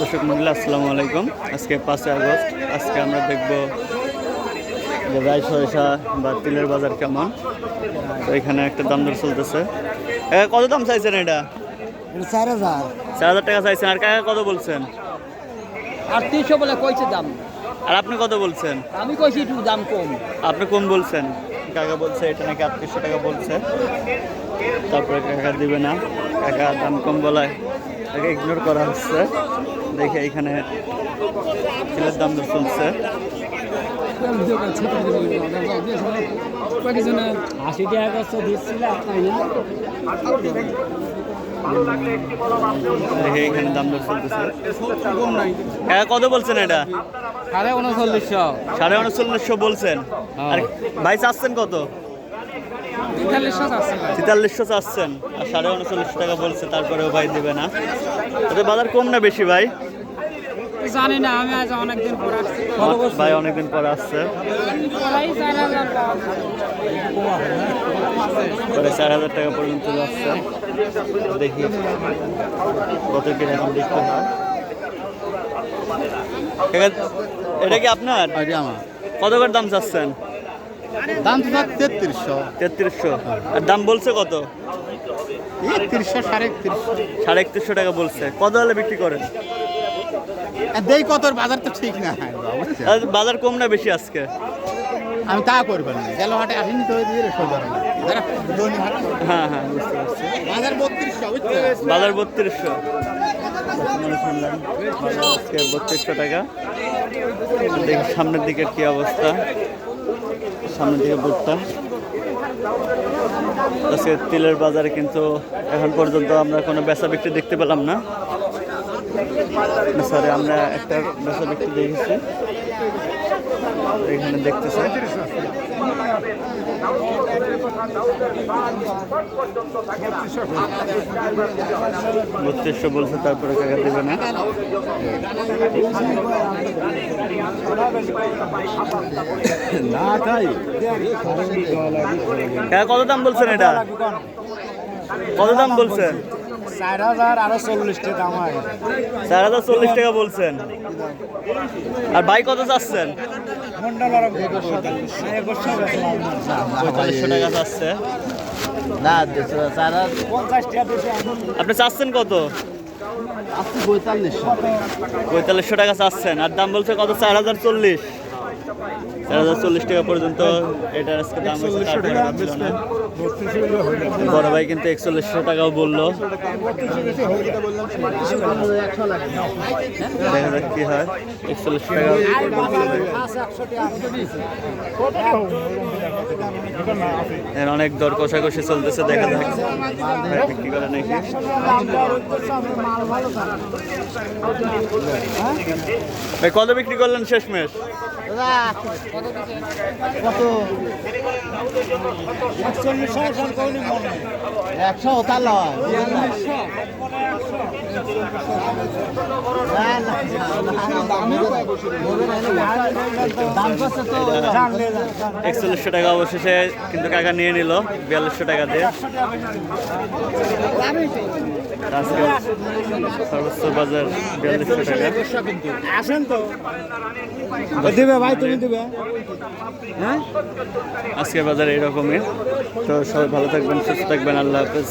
দর্শক মন্ডলী আসসালামু আলাইকুম। আজকে পাঁচই আগস্ট। আজকে আমরা দেখব যে রায় সরিষা বা তিলের বাজার কেমন। তো এখানে একটা দাম দর চলতেছে। কত দাম চাইছেন এটা? চার হাজার। চার হাজার টাকা চাইছেন। আর কাকা কত বলছেন? আর তিনশো বলে কইছে দাম। আর আপনি কত বলছেন? আমি কইছি একটু দাম কম। আপনি কোন বলছেন। কাকা বলছে এটা নাকি আটত্রিশশো টাকা বলছে। তারপরে কাকা দিবে না। কাকা দাম কম বলায়। তাকে ইগনোর করা হচ্ছে। দেখে এখানে তিলের দাম দর চলছে। আশি টাকা করছে দিচ্ছিলাম দেখে এখানে দাম দর চলতেছে। কাকা কত বলছেন এটা? সাড়ে উনচল্লিশশো। সাড়ে উনচল্লিশশো বলছেন। আর ভাই চাচ্ছেন কত? তেতাল্লিশশো চাচ্ছেন। আর সাড়ে উনচল্লিশশো টাকা বলছে তারপরেও ভাই দেবে না। ওদের বাজার কম না বেশি ভাই? জানি না আমি আজ অনেকদিন পর আসছি। ভাই অনেকদিন পরে আসছে। চার হাজার পরে চার হাজার টাকা পর্যন্ত যাচ্ছে দেখি কত কিনে এখন দেখতে হয়। এটা কি আপনার? কত করে দাম চাচ্ছেন? দাম তো তার তেত্রিশশো। তেত্রিশশো। আর দাম বলছে কত? একত্রিশশো সাড়ে একত্রিশশো। সাড়ে একত্রিশশো টাকা বলছে। কত হলে বিক্রি করেন? দেই কত বাজার তো ঠিক না? বাজার কম না বেশি আজকে? আমি তা করবেন না। গেল হাটে আসেনি তো। হ্যাঁ হ্যাঁ বুঝতে পারছি। বাজার বত্রিশশো বাজার বত্রিশশো। আজকে বত্রিশশো টাকা। দেখি সামনের দিকের কি অবস্থা। সামনের দিকে বুটটা। আজকে তিলের বাজারে কিন্তু এখন পর্যন্ত আমরা কোনো বেচা বিক্রি দেখতে পেলাম না। স্যারে আমরা একটা বেচা বিক্রি দেখেছি। এখানে দেখতেছি। বত্রিশশো বলছে তারপরে কাকা দেবে না। কাকা কত দাম বলছেন এটা? কত দাম বলছেন? চার হাজার আরও চল্লিশটা দাম হয় চার হাজার চল্লিশ টাকা বলছেন। আর ভাই কত চাচ্ছেন? পঁয়তাল্লিশশো টাকা চাচ্ছে। না আপনি চাচ্ছেন কত? আপনি পঁয়তাল্লিশশো পঁয়তাল্লিশশো টাকা চাচ্ছেন। আর দাম বলছে কত? চার হাজার চল্লিশ। চার হাজার চল্লিশ টাকা পর্যন্ত এটার আজকে দাম। বড় ভাই কিন্তু একচল্লিশশো টাকাও বলল। দেখা যাক কি হয়। একচল্লিশশো টাকা এর অনেক দর কষাকষি চলতেছে দেখা যাক। বিক্রি করে নাকি? ভাই কত বিক্রি করলেন শেষমেশ? কত একশো একচল্লিশশো টাকা অবশেষে কিন্তু কাকা নিয়ে নিল বিয়াল্লিশশো টাকা দিয়ে। আজকে সর্বোচ্চ বাজার বিয়াল্লিশশো টাকা। আসেন তো। দেবে ভাই তুমি দিবে। আজকের বাজার এইরকমই। তো সবাই ভালো থাকবেন সুস্থ থাকবেন আল্লাহ হাফেজ।